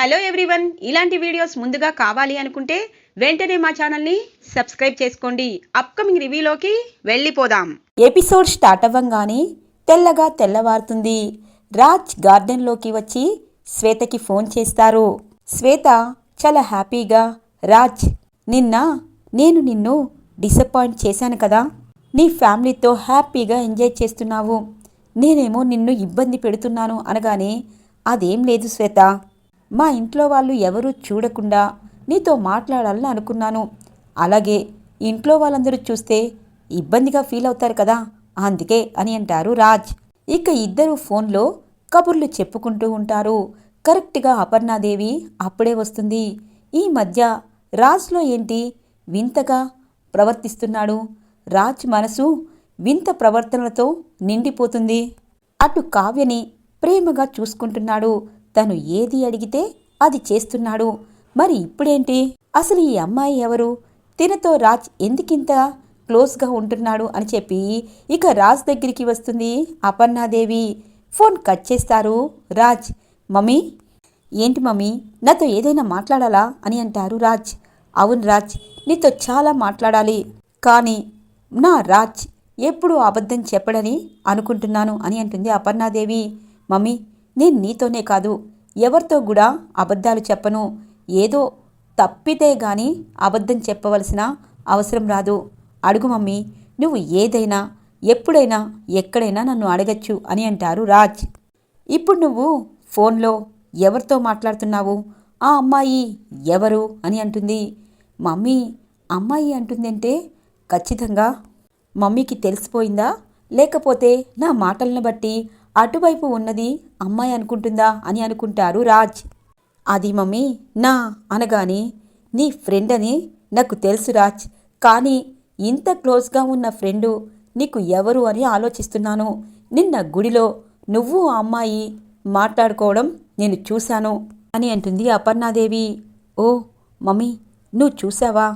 Hello everyone ఇలాంటి videos ముందుగా కావాలి అనుకుంటే వెంటనే మా ఛానల్ని సబ్స్క్రైబ్ చేసుకోండి. అప్కమింగ్ రివ్యూలోకి వెళ్ళిపోదాం. ఎపిసోడ్ స్టార్ట్ అవ్వంగానే తెల్లగా తెల్లవారుతుంది. రాజ్ గార్డెన్లోకి వచ్చి శ్వేతకి ఫోన్ చేస్తారు. శ్వేత చాలా హ్యాపీగా రాజ్ నిన్న నేను నిన్ను డిసప్పాయింట్ చేశాను కదా. నీ ఫ్యామిలీతో హ్యాపీగా ఎంజాయ్ చేస్తున్నావు. నేనేమో నిన్ను ఇబ్బంది పెడుతున్నాను అనగానే అదేం లేదు శ్వేత. మా ఇంట్లో వాళ్ళు ఎవరూ చూడకుండా నీతో మాట్లాడాలని అనుకున్నాను. అలాగే ఇంట్లో వాళ్ళందరూ చూస్తే ఇబ్బందిగా ఫీల్ అవుతారు కదా అందుకే అని అంటారు రాజ్. ఇక ఇద్దరు ఫోన్లో కబుర్లు చెప్పుకుంటూ ఉంటారు. కరెక్ట్గా అపర్ణాదేవి అప్పుడే వస్తుంది. ఈ మధ్య రాజ్లో ఏంటి వింతగా ప్రవర్తిస్తున్నాడు? రాజ్ మనసు వింత ప్రవర్తనలతో నిండిపోతుంది. అటు కావ్యని ప్రేమగా చూసుకుంటున్నాడు. తను ఏది అడిగితే అది చేస్తున్నాడు. మరి ఇప్పుడేంటి? అసలు ఈ అమ్మాయి ఎవరు? తినతో రాజ్ ఎందుకింత క్లోజ్గా ఉంటున్నాడు అని చెప్పి ఇక రాజ్ దగ్గరికి వస్తుంది అపర్ణాదేవి. ఫోన్ కట్ చేస్తారు. రాజ్ మమ్మీ? ఏంటి మమ్మీ? నాతో ఏదైనా మాట్లాడాలా? అని అంటారు రాజ్. అవును రాజ్ నీతో చాలా మాట్లాడాలి. కానీ నా రాజ్ ఎప్పుడు అబద్ధం చెప్పడని అనుకుంటున్నాను అని అంటుంది అపర్ణాదేవి. మమ్మీ నేను నీతోనే కాదు ఎవరితో కూడా అబద్ధాలు చెప్పను. ఏదో తప్పితే గాని అబద్ధం చెప్పవలసిన అవసరం రాదు. అడుగు మమ్మీ నువ్వు ఏదైనా ఎప్పుడైనా ఎక్కడైనా నన్ను అడగచ్చు అని అంటారు రాజ్. ఇప్పుడు నువ్వు ఫోన్లో ఎవరితో మాట్లాడుతున్నావు? ఆ అమ్మాయి ఎవరు అని అంటుంది. మమ్మీ అమ్మాయి అంటుందంటే ఖచ్చితంగా మమ్మీకి తెలిసిపోయిందా? లేకపోతే నా మాటలను బట్టి అటువైపు ఉన్నది అమ్మాయి అనుకుంటుందా అని అనుకుంటారు రాజ్. అది మమ్మీ నా అనగానే నీ ఫ్రెండ్ అని నాకు తెలుసు రాజ్. కానీ ఇంత క్లోజ్గా ఉన్న ఫ్రెండు నీకు ఎవరు అని ఆలోచిస్తున్నాను. నిన్న గుడిలో నువ్వు ఆ అమ్మాయి మాట్లాడుకోవడం నేను చూశాను అని అంటుంది అపర్ణాదేవి. ఓ మమ్మీ నువ్వు చూసావా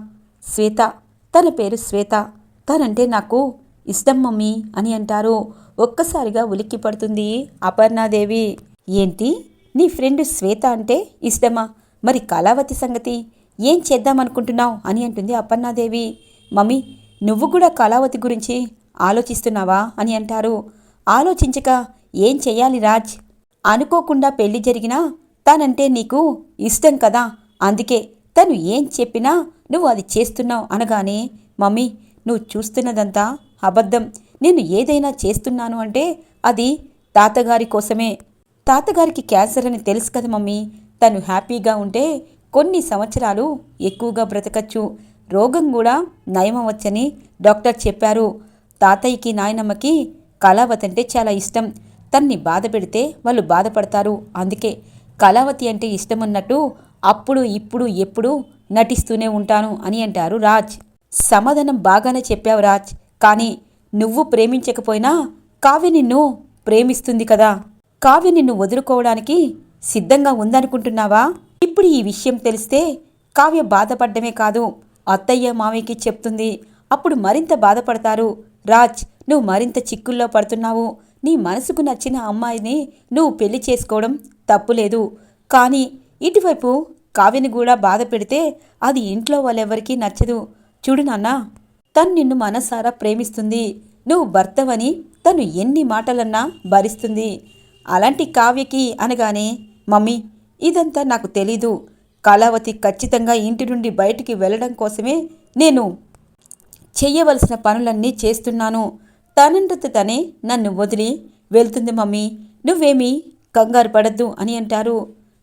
శ్వేత తన పేరు శ్వేత. తనంటే నాకు ఇష్టం మమ్మీ అని అంటారు. ఒక్కసారిగా ఉలిక్కి పడుతుంది అపర్ణాదేవి. ఏంటి? నీ ఫ్రెండ్ శ్వేత అంటే ఇష్టమా మరి కళావతి సంగతి? ఏం చేద్దామనుకుంటున్నావు? అని అంటుంది అపర్ణాదేవి. మమ్మీ నువ్వు కూడా కళావతి గురించి ఆలోచిస్తున్నావా? అని అంటారు. ఆలోచించక ఏం చెయ్యాలి రాజ్? అనుకోకుండా పెళ్ళి జరిగినా తనంటే నీకు ఇష్టం కదా. అందుకే తను ఏం చెప్పినా నువ్వు అది చేస్తున్నావు అనగానే మమ్మీ నువ్వు చూస్తున్నదంతా అబద్ధం. నేను ఏదైనా చేస్తున్నాను అంటే అది తాతగారి కోసమే. తాతగారికి క్యాన్సర్ అని తెలుసు కదా మమ్మీ. తను హ్యాపీగా ఉంటే కొన్ని సంవత్సరాలు ఎక్కువగా బ్రతకచ్చు. రోగం కూడా నయమవచ్చని డాక్టర్ చెప్పారు. తాతయ్యకి నాయనమ్మకి కళావతి అంటే చాలా ఇష్టం. తన్ని బాధ పెడితే వాళ్ళు బాధపడతారు. అందుకే కళావతి అంటే ఇష్టమన్నట్టు అప్పుడు ఇప్పుడు ఎప్పుడు నటిస్తూనే ఉంటాను అని అంటారు రాజ్. సమాధానం బాగానే చెప్పావు రాజ్. కానీ నువ్వు ప్రేమించకపోయినా కావ్య నిన్ను ప్రేమిస్తుంది కదా. కావ్య నిన్ను వదులుకోవడానికి సిద్ధంగా ఉందనుకుంటున్నావా? ఇప్పుడు ఈ విషయం తెలిస్తే కావ్య బాధపడ్డమే కాదు. అత్తయ్య మామయ్యకి చెప్తుంది. అప్పుడు మరింత బాధపడతారు. రాజ్ నువ్వు మరింత చిక్కుల్లో పడుతున్నావు. నీ మనసుకు నచ్చిన అమ్మాయిని నువ్వు పెళ్ళి చేసుకోవడం తప్పులేదు. కానీ ఇటువైపు కావ్యని కూడా బాధ పెడితే అది ఇంట్లో వాళ్ళెవరికీ నచ్చదు. చూడు నాన్నా. తను నిన్ను మనసారా ప్రేమిస్తుంది. నువ్వు భర్తవని తను ఎన్ని మాటలన్నా భరిస్తుంది. అలాంటి కావ్యకి అనగానే మమ్మీ ఇదంతా నాకు తెలీదు. కళావతి ఖచ్చితంగా ఇంటి నుండి బయటికి వెళ్ళడం కోసమే నేను చెయ్యవలసిన పనులన్నీ చేస్తున్నాను. తనంతట తనే నన్ను వదిలి వెళ్తుంది మమ్మీ. నువ్వేమీ కంగారు పడద్దు అని అంటారు.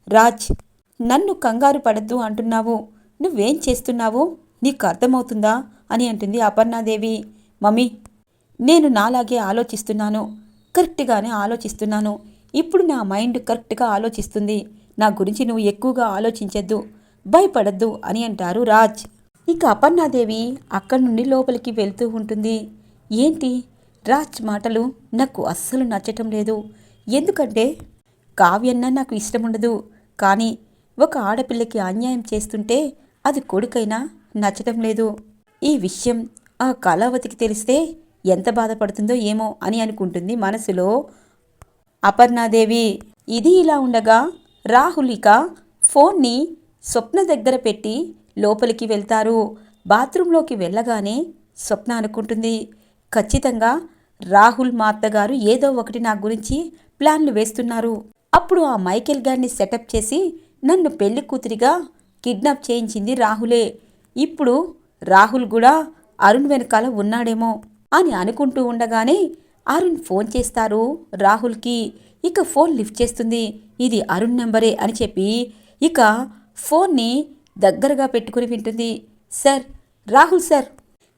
రాజ్ నన్ను కంగారు పడద్దు అంటున్నావు. నువ్వేం చేస్తున్నావు? నీకు అర్థమవుతుందా? అని అంటుంది అపర్ణాదేవి. మమ్మీ నేను నాలాగే ఆలోచిస్తున్నాను. కరెక్ట్గానే ఆలోచిస్తున్నాను. ఇప్పుడు నా మైండ్ కరెక్ట్గా ఆలోచిస్తుంది. నా గురించి నువ్వు ఎక్కువగా ఆలోచించద్దు. భయపడద్దు అని అంటారు రాజ్. ఇక అపర్ణాదేవి అక్కడి నుండి లోపలికి వెళ్తూ ఉంటుంది. ఏంటి? రాజ్ మాటలు నాకు అస్సలు నచ్చటం లేదు. ఎందుకంటే కావ్యన్న నాకు ఇష్టం ఉండదు కానీ ఒక ఆడపిల్లకి అన్యాయం చేస్తుంటే అది కొడుకైనా నచ్చటం లేదు. ఈ విషయం ఆ కళావతికి తెలిస్తే ఎంత బాధపడుతుందో ఏమో అని అనుకుంటుంది మనసులో అపర్ణాదేవి. ఇది ఇలా ఉండగా రాహుల్ ఇక ఫోన్ని స్వప్న దగ్గర పెట్టి లోపలికి వెళ్తారు. బాత్రూంలోకి వెళ్ళగానే స్వప్న అనుకుంటుంది ఖచ్చితంగా రాహుల్ మా అత్తగారు ఏదో ఒకటి నా గురించి ప్లాన్లు వేస్తున్నారు. అప్పుడు ఆ మైకేల్ గారిని సెటప్ చేసి నన్ను పెళ్ళి కూతురిగా కిడ్నాప్ చేయించింది రాహులే. ఇప్పుడు రాహుల్ కూడా అరుణ్ వెనకాల ఉన్నాడేమో అని అనుకుంటూ ఉండగానే అరుణ్ ఫోన్ చేస్తారు రాహుల్కి. ఇక ఫోన్ లిఫ్ట్ చేస్తుంది. ఇది అరుణ్ నెంబరే అని చెప్పి ఇక ఫోన్ని దగ్గరగా పెట్టుకుని వింటుంది. సార్ రాహుల్ సార్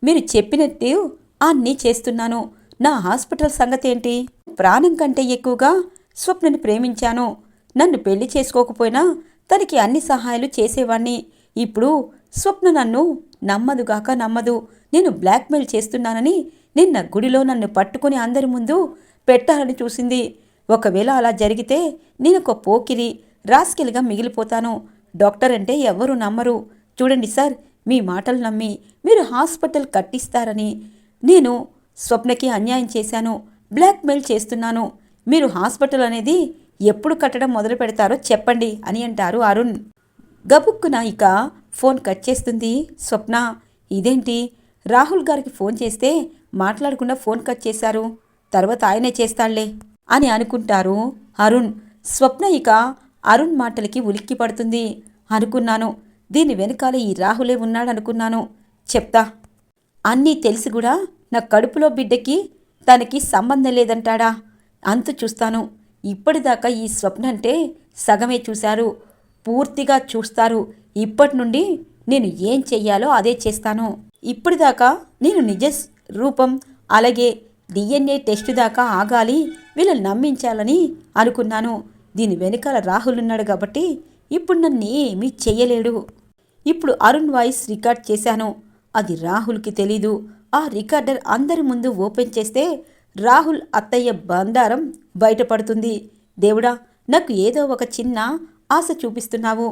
మీరు చెప్పినట్టు అన్నీ చేస్తున్నాను. నా హాస్పిటల్ సంగతి ఏంటి? ప్రాణం కంటే ఎక్కువగా స్వప్నని ప్రేమించాను. నన్ను పెళ్ళి చేసుకోకపోయినా తనకి అన్ని సహాయాలు చేసేవాణ్ణి. ఇప్పుడు స్వప్న నన్ను నమ్మదుగాక నమ్మదు. నేను బ్లాక్మెయిల్ చేస్తున్నానని నిన్న గుడిలో నన్ను పట్టుకుని అందరి ముందు పెట్టాలని చూసింది. ఒకవేళ అలా జరిగితే నేనొక పోకిరి రాస్కెల్గా మిగిలిపోతాను. డాక్టర్ అంటే ఎవరు నమ్మరు. చూడండి సార్ మీ మాటలు నమ్మి మీరు హాస్పిటల్ కట్టిస్తారని నేను స్వప్నకి అన్యాయం చేశాను. బ్లాక్మెయిల్ చేస్తున్నాను. మీరు హాస్పిటల్ అనేది ఎప్పుడు కట్టడం మొదలు పెడతారో చెప్పండి అని అంటారు అరుణ్. గబుక్కున ఇక ఫోన్ కట్ చేస్తుంది. స్వప్న ఇదేంటి? రాహుల్ గారికి ఫోన్ చేస్తే మాట్లాడకుండా ఫోన్ కట్ చేశారు. తర్వాత ఆయనే చేస్తాళ్ళే అని అనుకుంటారు అరుణ్. స్వప్న ఇక అరుణ్ మాటలకి ఉలిక్కి పడుతుంది. అనుకున్నాను. దీని వెనకాల ఈ రాహులే ఉన్నాడనుకున్నాను. చెప్తా. అన్నీ తెలిసి కూడా నా కడుపులో బిడ్డకి తనకి సంబంధం లేదంటాడా? అంతు చూస్తాను. ఇప్పటిదాకా ఈ స్వప్న అంటే సగమే చూశారు. పూర్తిగా చూస్తారు. ఇప్పటి నుండి నేను ఏం చెయ్యాలో అదే చేస్తాను. ఇప్పటిదాకా నేను నిజ రూపం అలాగే డిఎన్ఏ టెస్ట్ దాకా ఆగాలి వీళ్ళని నమ్మించాలని అనుకున్నాను. దీని వెనకాల రాహుల్ ఉన్నాడు కాబట్టి ఇప్పుడు నన్ను ఏమీ చెయ్యలేడు. ఇప్పుడు అరుణ్ వాయిస్ రికార్డ్ చేశాను. అది రాహుల్కి తెలీదు. ఆ రికార్డర్ అందరి ముందు ఓపెన్ చేస్తే రాహుల్ అత్తయ్య బండారం బయటపడుతుంది. దేవుడా నాకు ఏదో ఒక చిన్న ఆశ చూపిస్తున్నావు.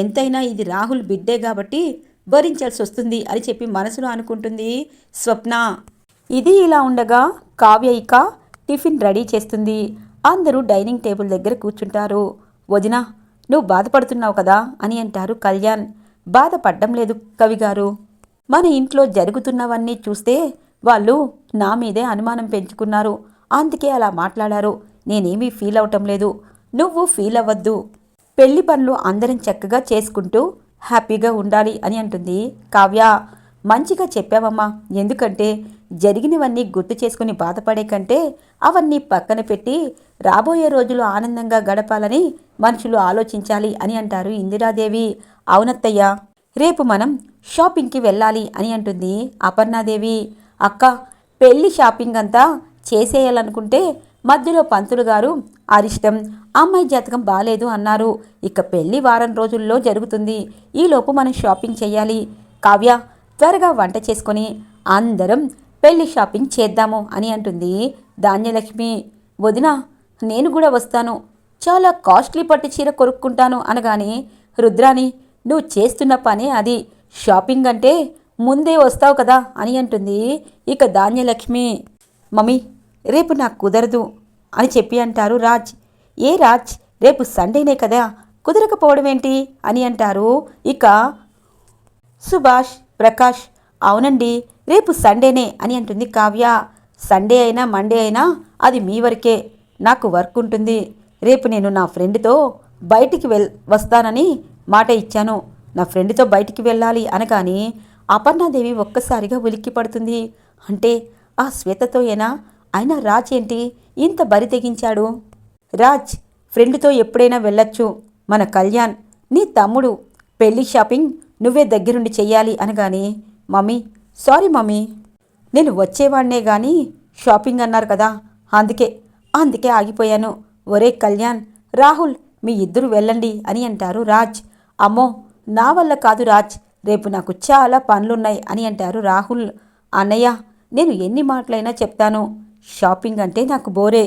ఎంతైనా ఇది రాహుల్ బిడ్డే కాబట్టి భరించాల్సి వస్తుంది అని చెప్పి మనసులో అనుకుంటుంది స్వప్న. ఇది ఇలా ఉండగా కావ్య ఇక టిఫిన్ రెడీ చేస్తుంది. అందరూ డైనింగ్ టేబుల్ దగ్గర కూర్చుంటారు. వదినా నువ్వు బాధపడుతున్నావు కదా అని అంటారు కళ్యాణ్. బాధపడ్డం లేదు కవిగారు మన ఇంట్లో జరుగుతున్నవన్నీ చూస్తే వాళ్ళు నా మీదే అనుమానం పెంచుకున్నారు. అందుకే అలా మాట్లాడారు. నేనేమీ ఫీల్ అవటం లేదు. నువ్వు ఫీల్ అవ్వద్దు. పెళ్ళి పనులు అందరం చక్కగా చేసుకుంటూ హ్యాపీగా ఉండాలి అని అంటుంది. కావ్య మంచిగా చెప్పావమ్మా. ఎందుకంటే జరిగినవన్నీ గుర్తు చేసుకుని బాధపడే కంటే అవన్నీ పక్కన పెట్టి రాబోయే రోజులు ఆనందంగా గడపాలని మనుషులు ఆలోచించాలి అని అంటారు ఇందిరాదేవి. అవునత్తయ్య రేపు మనం షాపింగ్కి వెళ్ళాలి అని అంటుంది అపర్ణాదేవి. అక్క పెళ్ళి షాపింగ్ అంతా చేసేయాలనుకుంటే మధ్యలో పంతులు గారు అరిష్టం అమ్మాయి జాతకం బాలేదు అన్నారు. ఇక పెళ్ళి వారం రోజుల్లో జరుగుతుంది. ఈలోపు మనం షాపింగ్ చేయాలి. కావ్య త్వరగా వంట చేసుకొని అందరం పెళ్ళి షాపింగ్ చేద్దాము అని అంటుంది ధాన్యలక్ష్మి. వదిన నేను కూడా వస్తాను. చాలా కాస్ట్లీ పట్టు చీర కొనుక్కుంటాను అనగానే రుద్రాని నువ్వు చేస్తున్న పనే అది. షాపింగ్ అంటే ముందే వస్తావు కదా అని అంటుంది ఇక ధాన్యలక్ష్మి. మమ్మీ రేపు నాకు కుదరదు అని చెప్పి అంటారు రాజ్. ఏ రాజ్? రేపు సండేనే కదా కుదరకపోవడం ఏంటి అని అంటారు ఇక సుభాష్ ప్రకాష్. అవునండి రేపు సండేనే అని అంటుంది కావ్య. సండే అయినా మండే అయినా అది మీ వరకే నాకు వర్క్ ఉంటుంది. రేపు నేను నా ఫ్రెండ్తో బయటికి వెల్ వస్తానని మాట ఇచ్చాను. నా ఫ్రెండ్తో బయటికి వెళ్ళాలి అనగానే అపర్ణాదేవి ఒక్కసారిగా ఉలిక్కి పడుతుంది. అంటే ఆ శ్వేతతో ఏనా? అయినా రాజ్ ఏంటి? ఇంత బరి తెగించాడు. రాజ్ ఫ్రెండ్తో ఎప్పుడైనా వెళ్ళొచ్చు. మన కళ్యాణ్ నీ తమ్ముడు పెళ్ళి షాపింగ్ నువ్వే దగ్గరుండి చెయ్యాలి అనగానే మమ్మీ సారీ మమ్మీ. నేను వచ్చేవాడినే గాని షాపింగ్ అన్నారు కదా అందుకే అందుకే ఆగిపోయాను. ఒరే కళ్యాణ్ రాహుల్ మీ ఇద్దరు వెళ్ళండి అని అంటారు రాజ్. అమ్మో నా వల్ల కాదు రాజ్. రేపు నాకు చాలా పనులున్నాయి అని అంటారు రాహుల్. అన్నయ్య నేను ఎన్ని మాటలైనా చెప్తాను. షాపింగ్ అంటే నాకు బోరే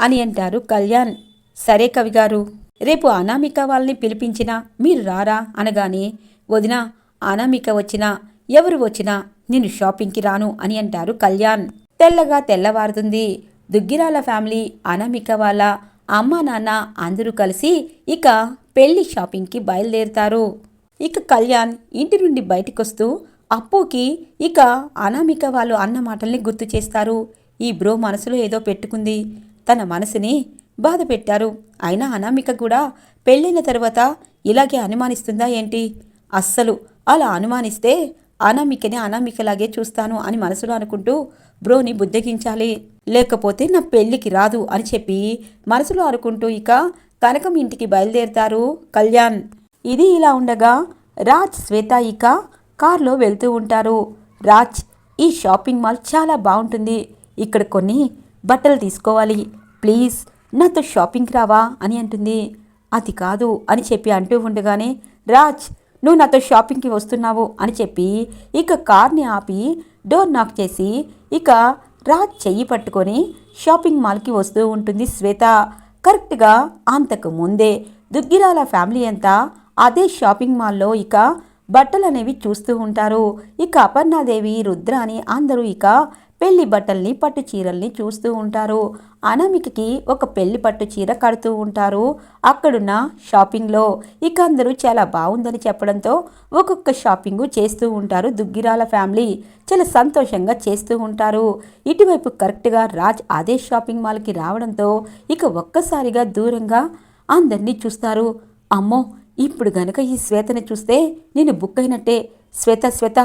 అని అంటారు కళ్యాణ్. సరే కవిగారు రేపు అనామిక వాళ్ళని పిలిపించినా మీరు రారా అనగానే వదిన అనామిక వచ్చినా ఎవరు వచ్చినా నేను షాపింగ్కి రాను అని అంటారు కళ్యాణ్. తెల్లగా తెల్లవారుతుంది. దుగ్గిరాల ఫ్యామిలీ అనామిక వాళ్ళ అమ్మ నాన్న అందరూ కలిసి ఇక పెళ్ళి షాపింగ్కి బయలుదేరుతారు. ఇక కళ్యాణ్ ఇంటి నుండి బయటికొస్తూ అప్పుకి ఇక అనామిక వాళ్ళు అన్న మాటల్ని గుర్తు చేస్తారు. ఈ బ్రో మనసులో ఏదో పెట్టుకుంది. తన మనసుని బాధ పెట్టారు అయినా అనామిక కూడా పెళ్ళైన తర్వాత ఇలాగే అనుమానిస్తుందా ఏంటి? అస్సలు అలా అనుమానిస్తే అనామికని అనామికలాగే చూస్తాను అని మనసులో అనుకుంటూ బ్రోని బుద్ధగించాలి. లేకపోతే నా పెళ్ళికి రాదు అని చెప్పి మనసులో అనుకుంటూ ఇక కనకం ఇంటికి బయలుదేరుతారు కళ్యాణ్. ఇది ఇలా ఉండగా రాజ్ శ్వేత ఇక కార్లో వెళ్తూ ఉంటారు. రాజ్ ఈ షాపింగ్ మాల్ చాలా బాగుంటుంది. ఇక్కడ కొన్ని బట్టలు తీసుకోవాలి. ప్లీజ్ నాతో షాపింగ్కి రావా అని అంటుంది. అది కాదు అని చెప్పి అంటూ ఉండగానే రాజ్ నువ్వు నాతో షాపింగ్కి వస్తున్నావు అని చెప్పి ఇక కార్ని ఆపి డోర్ నాక్ చేసి ఇక రాజ్ చెయ్యి పట్టుకొని షాపింగ్ మాల్కి వస్తూ ఉంటుంది శ్వేత. కరెక్ట్గా అంతకు ముందే దుగ్గిరాల ఫ్యామిలీ అంతా అదే షాపింగ్ మాల్లో ఇక బట్టలు అనేవి చూస్తూ ఉంటారు. ఇక అపర్ణాదేవి రుద్ర అని అందరూ ఇక పెళ్ళి బట్టల్ని పట్టు చీరల్ని చూస్తూ ఉంటారు. అనామికకి ఒక పెళ్ళి పట్టు చీర కడుతూ ఉంటారు. అక్కడున్న షాపింగ్లో ఇక అందరూ చాలా బాగుందని చెప్పడంతో ఒక్కొక్క షాపింగ్ చేస్తూ ఉంటారు దుగ్గిరాల ఫ్యామిలీ. చాలా సంతోషంగా చేస్తూ ఉంటారు. ఇటువైపు కరెక్ట్గా రాజ్ అదే షాపింగ్ మాల్కి రావడంతో ఇక ఒక్కసారిగా దూరంగా అందరినీ చూస్తారు. అమ్మో ఇప్పుడు గనక ఈ శ్వేతని చూస్తే నేను బుక్ అయినట్టే. శ్వేత శ్వేత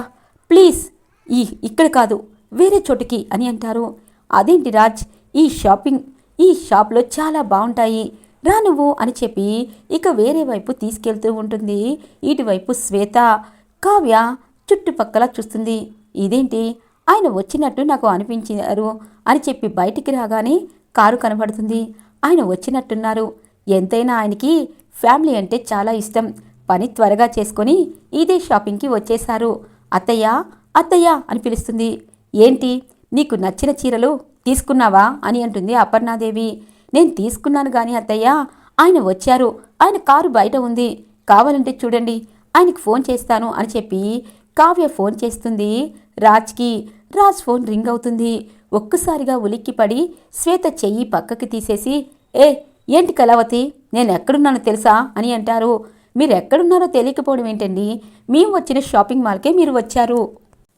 ప్లీజ్ ఈ ఇక్కడ కాదు. వేరే చోటికి అని అంటారు. అదేంటి రాజ్? ఈ షాపింగ్ ఈ షాప్లో చాలా బాగుంటాయి రా నువ్వు అని చెప్పి ఇక వేరే వైపు తీసుకెళ్తూ ఉంటుంది. ఇటువైపు శ్వేత కావ్య చుట్టుపక్కల చూస్తుంది. ఇదేంటి? ఆయన వచ్చినట్టు నాకు అనిపించారు అని చెప్పి బయటికి రాగానే కారు కనబడుతుంది. ఆయన వచ్చినట్టున్నారు. ఎంతైనా ఆయనకి ఫ్యామిలీ అంటే చాలా ఇష్టం. పని త్వరగా చేసుకొని ఇదే షాపింగ్కి వచ్చేశారు. అత్తయ్య అత్తయ్య అని పిలుస్తుంది. ఏంటి? నీకు నచ్చిన చీరలు తీసుకున్నావా? అని అంటుంది అపర్ణాదేవి. నేను తీసుకున్నాను గాని అత్తయ్య ఆయన వచ్చారు. ఆయన కారు బయట ఉంది. కావాలంటే చూడండి. ఆయనకి ఫోన్ చేస్తాను అని చెప్పి కావ్య ఫోన్ చేస్తుంది. రాజ్కి. రాజ్ ఫోన్ రింగ్ అవుతుంది. ఒక్కసారిగా ఉలిక్కిపడి శ్వేత చెయ్యి పక్కకి తీసేసి ఏ ఏంటి కళావతి? నేను ఎక్కడున్నానో తెలుసా? అని అంటారు. మీరు ఎక్కడున్నారో తెలియకపోవడం ఏంటండి? మేము వచ్చిన షాపింగ్ మాల్కే మీరు వచ్చారు.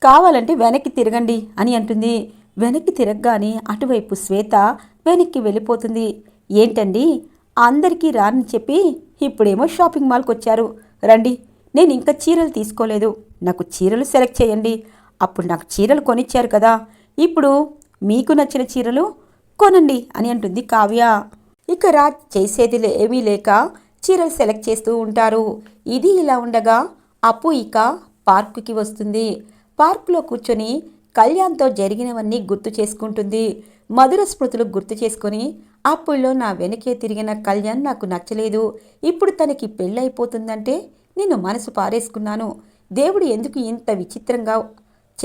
కావాలంటే వెనక్కి తిరగండి అని అంటుంది. వెనక్కి తిరగగానే అటువైపు శ్వేత వెనక్కి వెళ్ళిపోతుంది. ఏంటండి? అందరికీ రాని చెప్పి ఇప్పుడేమో షాపింగ్ మాల్కి వచ్చారు రండి నేను ఇంకా చీరలు తీసుకోలేదు. నాకు చీరలు సెలెక్ట్ చేయండి. అప్పుడు నాకు చీరలు కొనిచ్చారు కదా. ఇప్పుడు మీకు నచ్చిన చీరలు కొనండి అని అంటుంది కావ్య. ఇక రాజ్ చేసేది ఏమీ లేక చీరలు సెలెక్ట్ చేస్తూ ఉంటారు. ఇది ఇలా ఉండగా అప్పు ఇక పార్కుకి వస్తుంది. పార్కులో కూర్చొని కళ్యాణ్తో జరిగినవన్నీ గుర్తు చేసుకుంటుంది. మధుర స్మృతులు గుర్తు చేసుకొని అప్పుల్లో నా వెనకే తిరిగిన కళ్యాణ్ నాకు నచ్చలేదు. ఇప్పుడు తనకి పెళ్ళైపోతుందంటే నేను మనసు పారేసుకున్నాను. దేవుడు ఎందుకు ఇంత విచిత్రంగా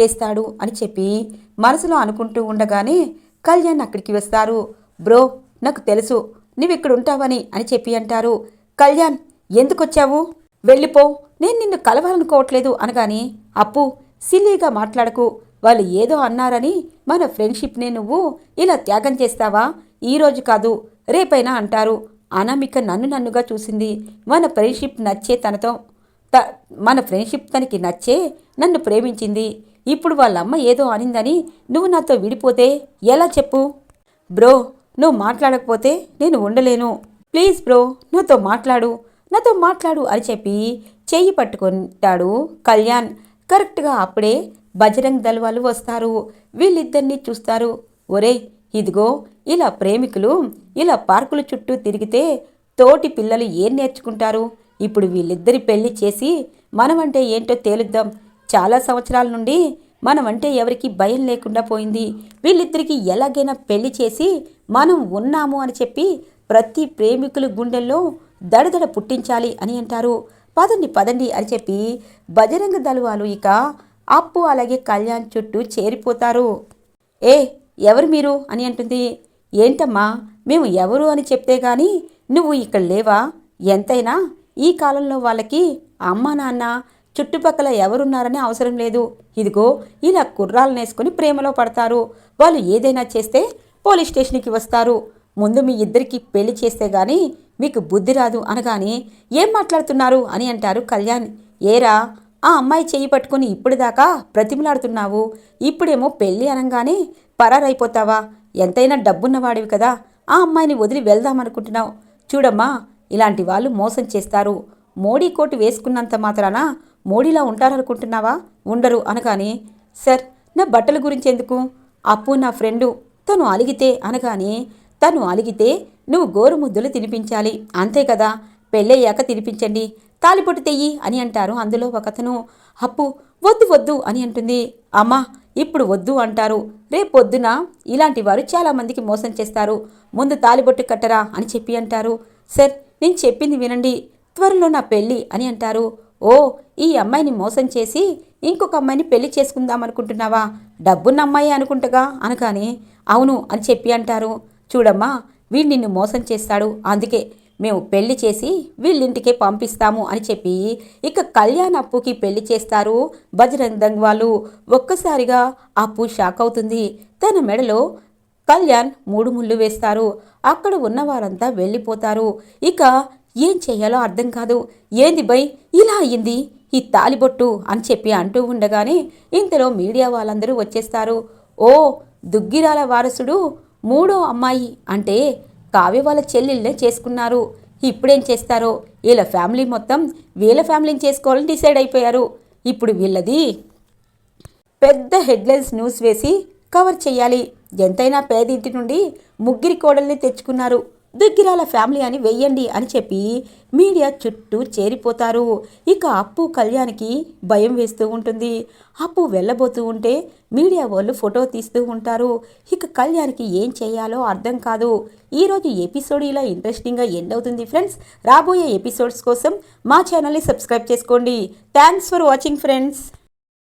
చేస్తాడు అని చెప్పి మనసులో అనుకుంటూ ఉండగానే కళ్యాణ్ అక్కడికి వస్తారు. బ్రో నాకు తెలుసు. నువ్వు ఇక్కడ ఉంటావని అని చెప్పి అంటారు. కళ్యాణ్ ఎందుకొచ్చావు? వెళ్ళిపో. నేను నిన్ను కలవాలనుకోవట్లేదు అనగాని అప్పు సిల్లీగా మాట్లాడకు. వాళ్ళు ఏదో అన్నారని మన ఫ్రెండ్షిప్నే నువ్వు ఇలా త్యాగం చేస్తావా? ఈరోజు కాదు రేపైనా అంటారు. అనామిక నన్ను నన్నుగా చూసింది. మన ఫ్రెండ్షిప్ నచ్చే తనతో త మన ఫ్రెండ్షిప్ తనకి నచ్చే నన్ను ప్రేమించింది. ఇప్పుడు వాళ్ళమ్మ ఏదో అనిందని నువ్వు నాతో విడిపోతే ఎలా చెప్పు? బ్రో నువ్వు మాట్లాడకపోతే నేను ఉండలేను. ప్లీజ్ బ్రో నాతో మాట్లాడు. నాతో మాట్లాడు అని చెప్పి చెయ్యి పట్టుకుంటాడు కళ్యాణ్. కరెక్ట్గా అప్పుడే బజరంగ్ దళ్ వాళ్ళు వస్తారు. వీళ్ళిద్దరినీ చూస్తారు. ఒరే ఇదిగో ఇలా ప్రేమికులు ఇలా పార్కుల చుట్టూ తిరిగితే తోటి పిల్లలు ఏం నేర్చుకుంటారు? ఇప్పుడు వీళ్ళిద్దరి పెళ్ళి చేసి మనమంటే ఏంటో తేలుద్దాం. చాలా సంవత్సరాల నుండి మనమంటే ఎవరికి భయం లేకుండా పోయింది. వీళ్ళిద్దరికి ఎలాగైనా పెళ్ళి చేసి మనం ఉన్నాము అని చెప్పి ప్రతి ప్రేమికుల గుండెల్లో దడదడ పుట్టించాలి అని అంటారు. పదండి పదండి అని చెప్పి బజరంగ దళవాలు ఇక అప్పు అలాగే కళ్యాణ్ చుట్టూ చేరిపోతారు. ఏ ఎవరు మీరు? అని అంటుంది. ఏంటమ్మా మేము ఎవరు అని చెప్తే గాని నువ్వు ఇక్కడ లేవా? ఎంతైనా ఈ కాలంలో వాళ్ళకి అమ్మ నాన్న చుట్టుపక్కల ఎవరున్నారని అవసరం లేదు. ఇదిగో ఇలా కుర్రాలను వేసుకొని ప్రేమలో పడతారు. వాళ్ళు ఏదైనా చేస్తే పోలీస్ స్టేషన్కి వస్తారు. ముందు మీ ఇద్దరికి పెళ్ళి చేస్తే కానీ మీకు బుద్ధి రాదు అనగానే ఏం మాట్లాడుతున్నారు అని అంటారు కళ్యాణ్. ఏరా ఆ అమ్మాయి చేయి పట్టుకుని ఇప్పుడు దాకా ప్రతిమలాడుతున్నావు ఇప్పుడేమో పెళ్ళి అనగానే పరారైపోతావా? ఎంతైనా డబ్బున్నవాడివి కదా. ఆ అమ్మాయిని వదిలి వెళ్దామనుకుంటున్నావు. చూడమ్మా ఇలాంటి వాళ్ళు మోసం చేస్తారు. మోడీ కోటు వేసుకున్నంత మాత్రాన మోడీలా ఉంటారనుకుంటున్నావా? ఉండరు అనగానే సార్ నా బట్టల గురించి ఎందుకు? అప్పు నా ఫ్రెండు. తను అలిగితే అనగానే తను అలిగితే నువ్వు గోరుముద్దులు తినిపించాలి. అంతే కదా? పెళ్ళయ్యాక తినిపించండి. తాలిపొట్టు తెయ్యి అని అంటారు. అందులో ఒకతను అప్పు వద్దు వద్దు అని అంటుంది. అమ్మా ఇప్పుడు వద్దు అంటారు. రేపొద్దున ఇలాంటి వారు చాలామందికి మోసం చేస్తారు. ముందు తాలిబొట్టు కట్టరా అని చెప్పి అంటారు. సార్ నేను చెప్పింది వినండి. త్వరలో నా పెళ్ళి అని అంటారు. ఓ ఈ అమ్మాయిని మోసం చేసి ఇంకొక అమ్మాయిని పెళ్ళి చేసుకుందాం అనుకుంటున్నావా? డబ్బున్న అమ్మాయి అనుకుంటగా? అనగానే అవును అని చెప్పి అంటారు. చూడమ్మా వీడు నిన్ను మోసం చేస్తాడు. అందుకే మేము పెళ్ళి చేసి వీళ్ళింటికే పంపిస్తాము అని చెప్పి ఇక కళ్యాణ్ అప్పుకి పెళ్ళి చేస్తారు. బజరంగ్ దంగ్ వాళ్ళు ఒక్కసారిగా అప్పు షాక్ అవుతుంది. తన మెడలో కళ్యాణ్ మూడు ముళ్ళు వేస్తారు. అక్కడ ఉన్న వారంతా వెళ్ళిపోతారు. ఇక ఏం చేయాలో అర్థం కాదు. ఏంది బై ఇలా అయ్యింది ఈ తాలిబొట్టు అని చెప్పి అంటూ ఉండగానే ఇంతలో మీడియా వాళ్ళందరూ వచ్చేస్తారు. ఓ దుగ్గిరాల వారసుడు మూడో అమ్మాయి అంటే కావ్య వాళ్ళ చెల్లెళ్ళే చేసుకున్నారు. ఇప్పుడేం చేస్తారో? వీళ్ళ ఫ్యామిలీ మొత్తం వీళ్ళ ఫ్యామిలీని చేసుకోవాలని డిసైడ్ అయిపోయారు. ఇప్పుడు వీళ్ళది పెద్ద హెడ్లైన్స్ న్యూస్ వేసి కవర్ చేయాలి. ఎంతైనా పేదింటి నుండి ముగ్గురి కోడల్ని తెచ్చుకున్నారు. దుగ్గిరాల ఫ్యామిలీ అని వెయ్యండి అని చెప్పి మీడియా చుట్టూ చేరిపోతారు. ఇక అప్పు కళ్యాణ్కి భయం వేస్తూ ఉంటుంది. అప్పు వెళ్ళబోతూ ఉంటే మీడియా వాళ్ళు ఫోటో తీస్తూ ఉంటారు. ఇక కళ్యాణ్కి ఏం చేయాలో అర్థం కాదు. ఈరోజు ఎపిసోడ్ ఇలా ఇంట్రెస్టింగ్గా ఎండ్ అవుతుంది ఫ్రెండ్స్. రాబోయే ఎపిసోడ్స్ కోసం మా ఛానల్ని సబ్స్క్రైబ్ చేసుకోండి. Thanks for watching friends.